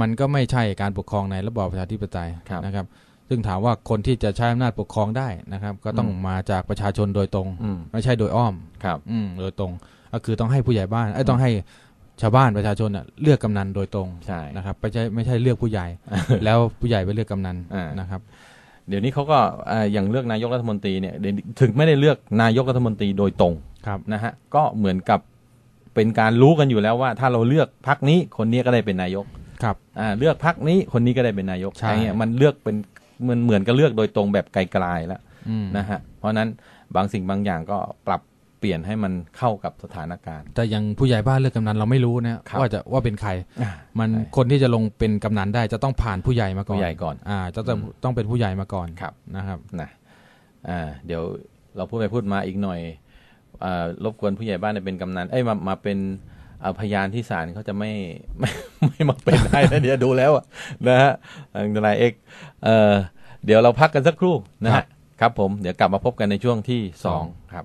มันก็ไม่ใช่การปกครองในระบอบประชาธิปไตยครับนะครับ ซึ่งถามว่าคนที่จะใช้อำนาจปกครองได้นะครับ ก็ต้องอืมมาจากประชาชนโดยตรงอืมไม่ใช่โดยอ้อมครับ อืมโดยตรง ก็คือต้องให้ผู้ใหญ่บ้านไอ้ยต้องให้ชาวบ้านประชาชนน่ะเลือกกำนันโดยตรงใช่นะครับไม่ใช่ไม่ใช่เลือกผู้ใหญ่ แล้วผู้ใหญ่ไปเลือกกำนันอ่านนะครับเดี๋ยวนี้เขาก็อ่าอย่างเลือกนายกรัฐมนตรีเนี่ยเดี๋ยวถึงไม่ได้เลือกนายกรัฐมนตรีโดยตรงครับนะฮะก็เหมือนกับเป็นการรู้กันอยู่แล้วว่า ถ้าเราเลือกพักนี้คนนี้ก็ได้เป็นนายก ครับอ่าเลือกพักนี้คนนี้ก็ได้เป็นนายกใช่ไอ้เนี่ยมันเลือกเป็นมันเหมือนกับเลือกโดยตรงแบบไกลๆแล้วอืมนะฮะเพราะฉะนั้นบางสิ่งบางอย่างก็ปรับเปลี่ยนให้มันเข้ากับสถานการณ์ แต่อยังผู้ใหญ่บ้านเลือกกำนันเราไม่รู้นะครับว่าจะว่าเป็นใคร มันใช่คนที่จะลงเป็นกำนันได้จะต้องผ่านผู้ใหญ่มาก่อนผู้ใหญ่ก่อนอ่าจะต้องต้องเป็นผู้ใหญ่มาก่อนครับนะครับนะอ่าเดี๋ยวเราพูดไปพูดมาอีกหน่อยอารบกวนผู้ใหญ่บ้านเนี่ยเป็นกำนันเอ้ยมามาเป็นอ่า พยานที่ศาลเขาจะไม่ไม่ไม่มาเป็นได้นะเดี๋ยวดูแล้วอะนะฮะทางทนายเอกเอ่อเดี๋ยวเราพักกันสักครู่นะครัฮะบครับผมเดี๋ยวกลับมาพบกันในช่วงที่สองครับ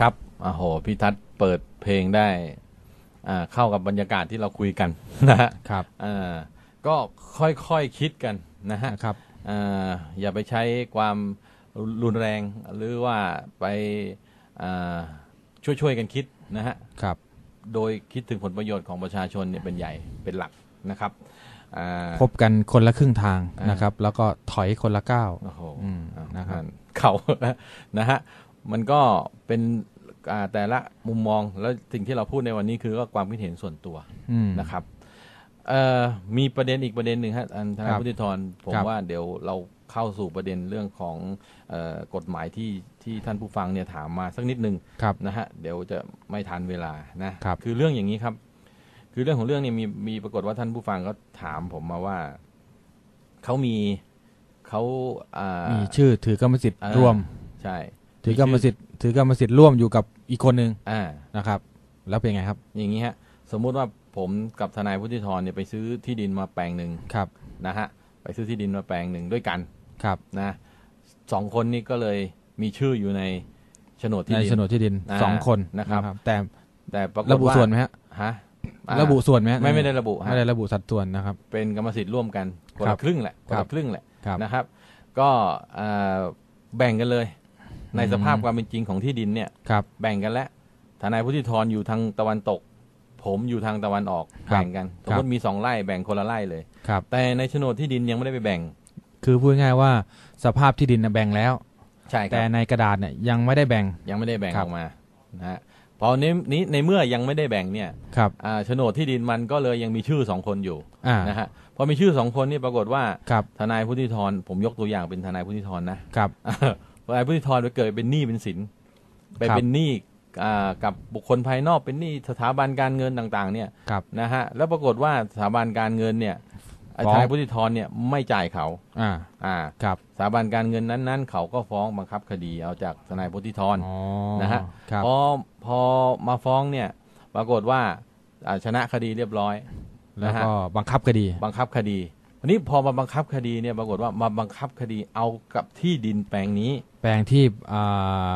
ครับโอ้โหพี่ทัศน์เปิดเพลงได้อ่าเข้ากับบรรยากาศที่เราคุยกันนะฮะครับอ่าก็ค่อยๆคคิดกันนะฮะครับอ่าอย่าไปใช้ความรุนแรงหรือว่าไปช่วยช่วยๆกันคิดนะฮะครับ โดยคิดถึงผลประโยชน์ของประชาชนเนี่ยเป็นใหญ่เป็นหลักนะครับอ่าพบกันคนละครึ่งทางอ่านนะครับ แล้วก็ถอยคนละก้าวโอ้โหอืมอ่านะครับ เขานะฮะ มันก็เป็นอ่าแต่ละมุมมองแล้วสิ่งที่เราพูดในวันนี้คือก็ความคิดเห็นส่วนตัวอืมนะครับเอ่อมีประเด็นอีกประเด็นหนึ่งฮะอันทนายครับพุทธิธรผมครับว่าเดี๋ยวเราเข้าสู่ประเด็นเรื่องของเออกฎหมายที่ที่ท่านผู้ฟังเนี่ยถามมาสักนิดหนึ่งครับนะฮะเดี๋ยวจะไม่ทันเวลานะครับคือเรื่องอย่างนี้ครับ คือเรื่องของเรื่องเนี่ยมีมีปรากฏว่าท่านผู้ฟังก็ถามผมมาว่าเขามีเขาอ่ามีชื่อถือกรรมสิทธิ์อ่าร่วมใช่ ถือกรรมสิทธิ์ถือกรรมสิทธิ์ร่วมอยู่กับอีกคนหนึ่งอ่านะครับ แล้วเป็นไงครับ อย่างนี้ฮะสมมุติว่าผมกับทนายพุทธิธรเนี่ยไปซื้อที่ดินมาแปลงหนึ่งครับนะฮะไปซื้อที่ดินมาแปลงหนึ่งด้วยกันครับนะสองคนนี้ก็เลยมีชื่ออยู่ในโฉนดที่ในดินโฉนดที่ดินอ่าสองคนนะครับ แต่แต่ปรากฏระบุว่าส่วนไหมฮะฮะอ่าระบุส่วนไหมฮะไม่ไม่ได้ระบุฮะไม่ได้ระบุสัดส่วนนะครับ เป็นกรรมสิทธิ์ร่วมกันคนครัละบครึ่งแหละคนครัละบครึ่งแหละครับนะครับ ก็อ่าแบ่งกันเลย ในอืมสภาพความเป็นจริงของที่ดินเนี่ยครับ แบ่งกันแล้วทนายพุทธิธรอยู่ทางตะวันตก ผมอยู่ทางตะวันออกครับแบ่งกันสมมติมีสองไร่แบ่งคนละไร่เลยครับ แต่ในโฉนดที่ดินยังไม่ได้ไปแบ่ง คือพูดง่ายๆว่าสภาพที่ดินน่ะแบ่งแล้ว ใช่คแต่รับในกระดาษเนี่ยยังไม่ได้แบ่ง ยังไม่ได้แบ่งครัอบ อกมานะฮะพอนี้นี้ในเมื่อยังไม่ได้แบ่งเนี่ยครับ อ่าโฉนดที่ดินมันก็เลยยังมีชื่อสองคนอยู่อ่านะฮะพอมีชื่อสองคนนี่ปรากฏว่า ครับทนายพุทธิธรผมยกตัวอย่างเป็นทนายพุทธิธรนะครับ ทนายพุทธิธรไปเกิดเป็นหนี้เป็นสินไปครับเป็นหนี้อ่ากับบุคคลภายนอกเป็นหนี้สถาบันการเงินต่าง ๆ เนี่ยครับนะฮะแล้วปรากฏว่าสถาบันการเงินเนี่ยไอ้ฟ้องทนายพุทธิธรเนี่ยไม่จ่ายเขาอ่าอ่าครับสถาบันการเงินนั้นๆ เขาก็ฟ้องบังคับคดีเอาจากทนายพุทธิธรอ๋อนะฮะครับพอพอมาฟ้องเนี่ย ปรากฏว่าอ่าชนะคดีเรียบร้อยแล้วนะฮะก็บังคับคดี บังคับคดี วันนี้พอมาบังคับคดีเนี่ยปรากฏว่ามาบังคับคดีเอากับที่ดินแปลงนี้ แปลงที่อ่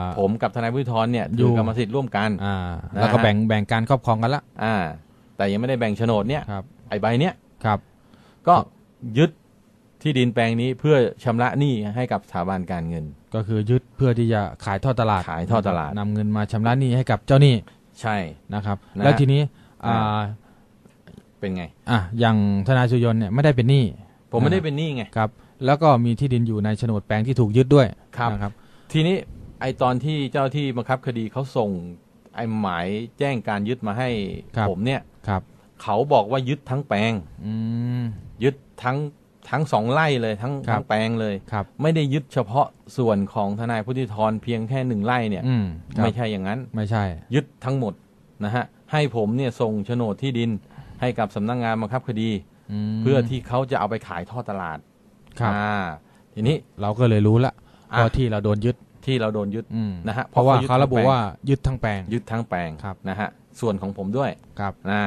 าผมกับทนายพุทธรเนี่ยอยู่ถือกรรมสิทธิ์ร่วมกันอ่านะฮะแล้วก็แบ่งแบ่งการครอบครองกันละอ่า แต่ยังไม่ได้แบ่งโฉนดเนี่ยครับไอ้ใบเนี้ยครับ ก็ยึดที่ดินแปลงนี้เพื่อชำระหนี้ให้กับสถาบันการเงิน ก็คือยึดเพื่อที่จะขายทอดตลาดขายทอดตลาดนำเงินมาชำระหนี้ให้กับเจ้าหนี้ใช่นะครับนะฮะแล้วทีนี้อ่า เป็นไง อะอย่างทนายสุยนต์เนี่ยไม่ได้เป็นหนี้ผมไม่ได้เป็นหนี้ไงครับแล้วก็มีที่ดินอยู่ในโฉนดแปลงที่ถูกยึดด้วยครับนะครับ ทีนี้ไอตอนที่เจ้าที่บังคับคดีเขาส่งไอหมายแจ้งการยึดมาให้ครับผมเนี่ยครับ เขาบอกว่ายึดทั้งแปลงอืมยึดทั้งทั้งสองไร่เลยทั้งครับทั้งแปลงเลยครับ ไม่ได้ยึดเฉพาะส่วนของทนายพุทธิธรเพียงแค่หนึ่งไร่เนี่ยอืมครับไม่ใช่อย่างนั้น ไม่ใช่ ยึดทั้งหมดนะฮะให้ผมเนี่ยส่งโฉนดที่ดิน ให้กับสำนักงานบังคับคดีมเพื่อที่เขาจะเอาไปขายทอดตลาดครับอ่าทีนี้เราก็เลยรู้ละอะว่าที่เราโดนยึดที่เราโดนยึดอืมนะฮะเพราะว่าเพราะเขายึดเขาระบุทั้งแปลงว่ายึดทั้งแปลงยึดทั้งแปลงครับนะฮะส่วนของผมด้วยครับอ่า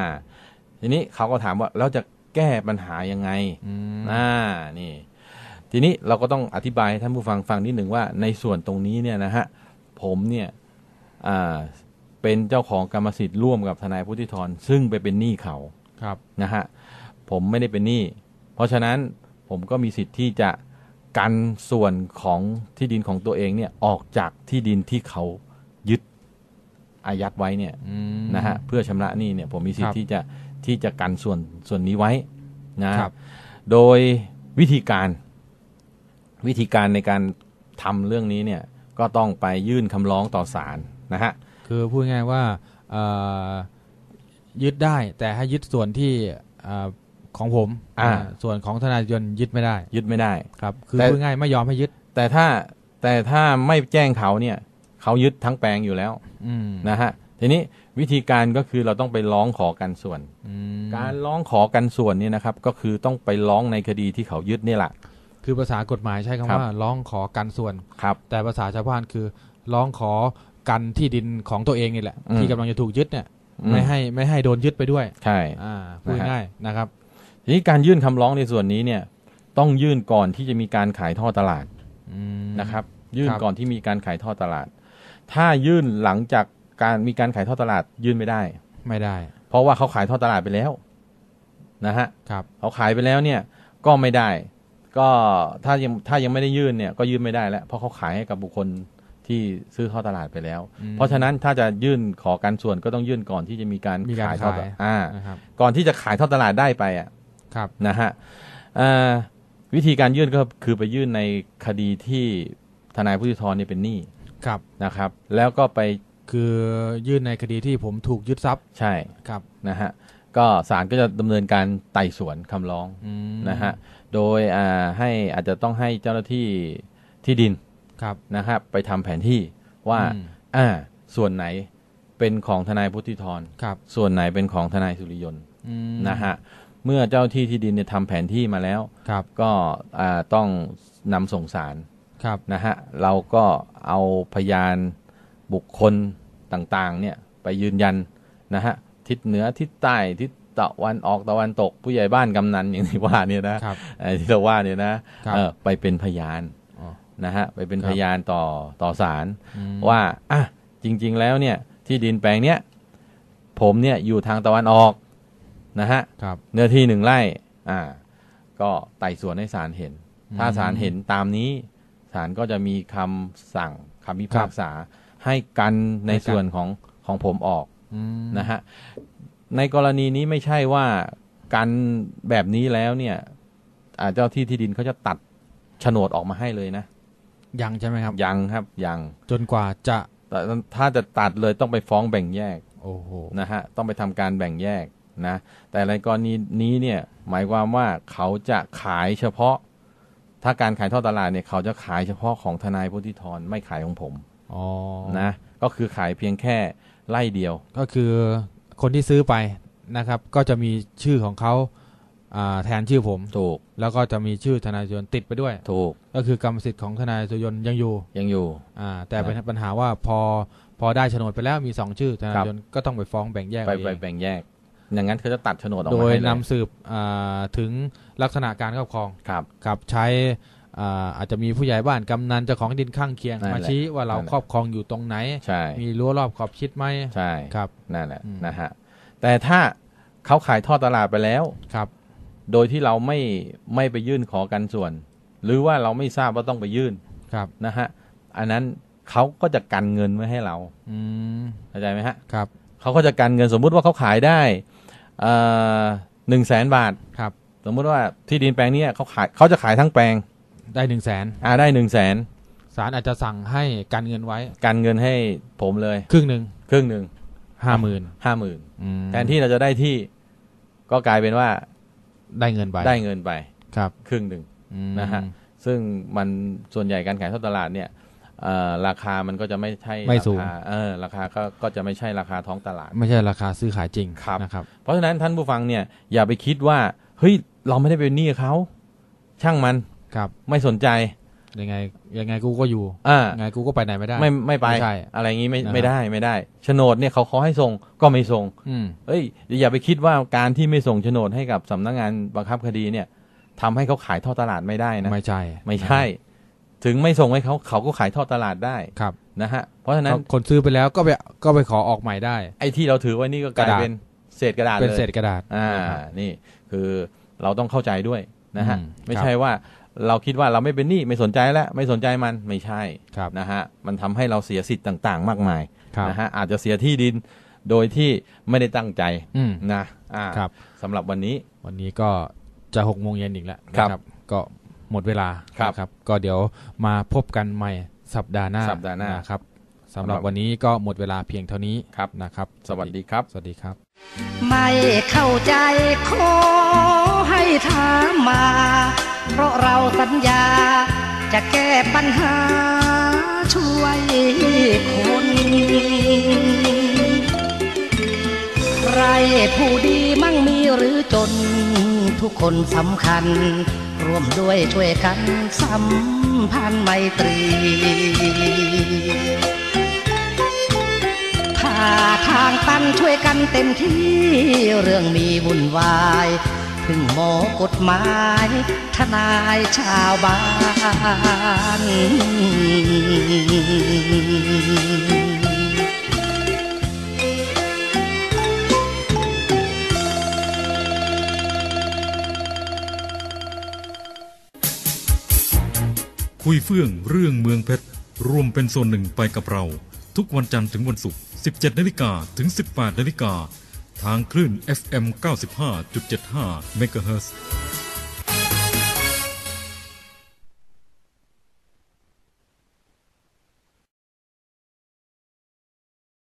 ทีนี้เขาก็ถามว่าเราจะแก้ปัญหายังไงอืมอ่านี่ ทีนี้เราก็ต้องอธิบายให้ท่านผู้ฟังฟังนิดหนึ่งว่า ในส่วนตรงนี้เนี่ยนะฮะผมเนี่ยอ่าเป็นเจ้าของกรรมสิทธิ์ร่วมกับทนายพุทธิธรซึ่งไปเป็นหนี้เขา ครับนะฮะผมไม่ได้เป็นหนี้เพราะฉะนั้นผมก็มีสิทธิ์ที่จะกันส่วนของที่ดินของตัวเองเนี่ยออกจากที่ดินที่เขายึดอายัดไว้เนี่ยอืม นะฮะเพื่อชำระหนี้เนี่ยผมมีสิทครัธิ์บที่จะที่จะกันส่วนส่วนนี้ไว้นะครับ โดยวิธีการวิธีการในการทำเรื่องนี้เนี่ยก็ต้องไปยื่นคำร้องต่อศาลนะฮะ คือพูดง่ายๆว่าเอ่อ ยึดได้แต่ให้ยึดส่วนที่เอ่อของผมอ่าอ่าส่วนของทนายยนต์ยึดไม่ได้ ยึดไม่ได้ครับ คือแต่พูดง่ายไม่ยอมให้ยึด แต่ถ้าแต่ถ้าไม่แจ้งเขาเนี่ย เขายึดทั้งแปลงอยู่แล้วอืมนะฮะทีนี้วิธีการก็คือเราต้องไปร้องขอกันส่วนอืมการร้องขอกันส่วนเนี่ยนะครับ ก็คือต้องไปร้องในคดีที่เขายึดนี่แหละคือภาษากฎหมายใช้คำครับว่า ร้องขอกันส่วนครับ แต่ภาษาชาวบ้านคือ ร้องขอกันที่ดินของตัวเองนี่แหละอืมที่กำลังจะถูกยึดเนี่ยอืม ไม่ให้ไม่ให้โดนยึดไปด้วยใช่อ่าพูดนะฮะง่ายนะครับ ทีนี้การยื่นคำร้องในส่วนนี้เนี่ย ต้องยื่นก่อนที่จะมีการขายท่อตลาดอืมนะครับ ยื่นครับก่อนที่มีการขายทอดตลาด ถ้ายื่นหลังจากการมีการขายทอดตลาด ยื่นไม่ได้ ไม่ได้ เพราะว่าเขาขายทอดตลาดไปแล้ว นะฮะครับเขาขายไปแล้วเนี่ย ก็ไม่ได้ ก็ถ้ายังถ้ายังไม่ได้ยื่นเนี่ย ก็ยื่นไม่ได้แล้วเพราะเขาขายให้กับบุคคล ที่ซื้อทอดตลาดไปแล้วอืมเพราะฉะนั้นถ้าจะยื่นขอการส่วนก็ต้องยื่นก่อนที่จะมีการมีการขายทอดขายอ่านะครับก่อนที่จะขายทอดตลาดได้ไปอะครับนะฮะอ่าวิธีการยื่นก็คือไปยื่นในคดีที่ทนายผู้อุทธรณ์เนี่ยเป็นหนี้ครับนะครับ แล้วก็ไปคือยื่นในคดีที่ผมถูกยึดทรัพย์ใช่ครับนะฮะก็ศาลก็จะดำเนินการไต่สวนคำร้องอืมนะฮะโดยอ่าให้อาจจะต้องให้เจ้าหน้าที่ที่ดินครับ นะครับ ไปทำแผนที่ว่าอืมอ่าส่วนไหนเป็นของทนายพุทธิธรครับ ส่วนไหนเป็นของทนายสุริยนต์อืมนะฮะเมื่อเจ้าที่ที่ดินเนี่ยทำแผนที่มาแล้วครับก็อ่าต้องนำส่งสารครับนะฮะเราก็เอาพยานบุคคลต่างๆเนี่ยไปยืนยันนะฮะทิศเหนือทิศใต้ทิศตะวันออกตะวันตกผู้ใหญ่บ้านกำนันอย่างที่ว่าเนี่ยนะครับไอ้ที่เราว่าเนี่ยนะครับเออไปเป็นพยานอ๋อ นะฮะไปเป็นครับพยานต่อต่อศาลอืมว่าอะจริง ๆ แล้วเนี่ยที่ดินแปลงเนี้ยผมเนี่ยอยู่ทางตะวันออกนะฮะครับเนื้อที่หนึ่งไร่อ่า ก็ไต่สวนให้ศาลเห็นอืมถ้าศาลเห็นตามนี้ศาลก็จะมีคำสั่งคำพิพากษาให้กันในให้กันส่วนของของผมออกอืมนะฮะในกรณีนี้ไม่ใช่ว่ากันแบบนี้แล้วเนี่ยอ่าเจ้าที่ที่ดินเขาจะตัดโฉนดออกมาให้เลยนะ ยังใช่ไหมครับ ยังครับยังจนกว่าจะแต่ถ้าจะตัดเลยต้องไปฟ้องแบ่งแยกโอ้โหนะฮะต้องไปทำการแบ่งแยกนะแต่ในกรณีนี้เนี่ยหมายความว่าเขาจะขายเฉพาะ ถ้าการขายทอดตลาดเนี่ยเขาจะขายเฉพาะของทนายพุทธิธรไม่ขายของผมอ๋อนะก็คือขายเพียงแค่ไล่เดียว ก็คือคนที่ซื้อไปนะครับ ก็จะมีชื่อของเขาอ่า แทนชื่อผมถูก แล้วก็จะมีชื่อทนายสุยนต์ติดไปด้วย ถูก ก็คือกรรมสิทธิ์ของทนายสุยนต์ยังอยู่ยังอยู่อ่าแต่เป็นปัญหาว่าพอพอได้โฉนดไปแล้วมีสองชื่อทนายครับสุยนต์ก็ต้องไปฟ้องแบ่งแยกไปเอาเอไปงแบ่งแยกอย่างนั้นเขาจะตัดโฉนดออกโดมายให้เลยนำสืบอ่าถึงลักษณะการครอบครองครับกับใช้อ่าอาจจะมีผู้ใหญ่บ้านกำนันเจ้าของดินข้างเคียงนั่นแหมาละชี้ว่าเรานั่นแหละครอบครองอยู่ตรงไหนใช่มีรั้วรอบขอบชิดไหมใช่ครับนั่นแหละอืมนะฮะแต่ถ้าเขาขายทอดตลาดไปแล้วครับ โดยที่เราไม่ไม่ไปยื่นขอกันส่วน หรือว่าเราไม่ทราบว่าต้องไปยื่นครับนะฮะอันนั้นเขาก็จะกันเงินไว้ให้เราอืมเข้าใจไหมฮะครับเขาก็จะกันเงินสมมุติว่าเขาขายได้หนึ่งแสนบาทครับสมมุติว่าที่ดินแปลงเนี้ยเขาขายเขาจะขายทั้งแปลงได้หนึ่งแสนอ่าได้หนึ่งแสนศาลอาจจะสั่งให้การเงินไว้ กันเงินให้ผมเลย ครึ่งหนึ่งครึ่งหนึ่งห้าหมื่นห้าหมื่นแทนที่เราจะได้ที่ก็กลายเป็นว่า ได้เงินไปได้เงินไปครับ ครึ่งหนึ่งอืมนะฮะซึ่งมันส่วนใหญ่การขายทอดตลาดเนี่ยเอ่อราคามันก็จะไม่ใช่ไม่สูงราคาเออราคาก็ก็จะไม่ใช่ราคาท้องตลาด ไม่ใช่ราคาซื้อขายจริงครับนะครับ เพราะฉะนั้นท่านผู้ฟังเนี่ยอย่าไปคิดว่าเฮ้ยเราไม่ได้เป็นหนี้เขาช่างมันครับ ไม่สนใจ ยังไงยังไงกูก็อยู่อ่ายังไงกูก็ไปไหนไม่ได้ ไม่ไม่ไปไม่ใช่อะไรอย่างงี้ไม่นะครับไม่ได้ไม่ได้โฉนดเนี่ยเขาขอให้ส่งก็ไม่ส่งอืมเอ้ยอย่าไปคิดว่าการที่ไม่ส่งโฉนดให้กับสำนักงานบังคับคดีเนี่ยทำให้เขาขายทอดตลาดไม่ได้นะไม่ใช่ ไม่ใช่ ถึงไม่ส่งให้เขาเขาก็ขายทอดตลาดได้ครับนะฮะเพราะฉะนั้นคนซื้อไปแล้วก็ไปก็ไปขอออกใหม่ได้ ไอ้ที่เราถือไว้นี่ก็กลายกระดาษเป็นเศษกระดาษเป็นเลยเศษกระดาษอ่านะครับนี่คือเราต้องเข้าใจด้วยนะฮะอืมไม่ครับใช่ว่า เราคิดว่าเราไม่เป็นหนี้ไม่สนใจแล้วไม่สนใจมันไม่ใช่ครับนะฮะมันทำให้เราเสียสิทธิ์ต่าง ๆ มากมายครับนะฮะอาจจะเสียที่ดินโดยที่ไม่ได้ตั้งใจอืมนะอ่าครับสำหรับวันนี้ วันนี้ก็จะหกโมงเย็นอีกแล้วครับนะก็หมดเวลาครับนะครับก็เดี๋ยวมาพบกันใหม่สัปดาห์หน้าสัปดาห์หน้านนะครับสำหรับวันนี้ก็หมดเวลาเพียงเท่านี้ครับนะครับ สวัสดีครับ สวัสดีครับ ไม่เข้าใจขอให้ถามมา เพราะเราสัญญาจะแก้ปัญหาช่วยคนใครผู้ดีมั่งมีหรือจน ทุกคนสำคัญ ร่วมด้วยช่วยกันสัมพันธ์ไมตรีาทางตันช่วยกันเต็มที่เรื่องมีวุ่นวายเพึ่งหมอกฎหมายทนายชาวบ้านคุยเฟื่องเรื่องเมืองเพชรรวมเป็นส่วนหนึ่งไปกับเรา ทุกวันจันทร์ถึงวันศุกร์ 17นาฬิกาถึง 18นาฬิกาทางคลื่น FM 95.75เมกะเฮิรตซ์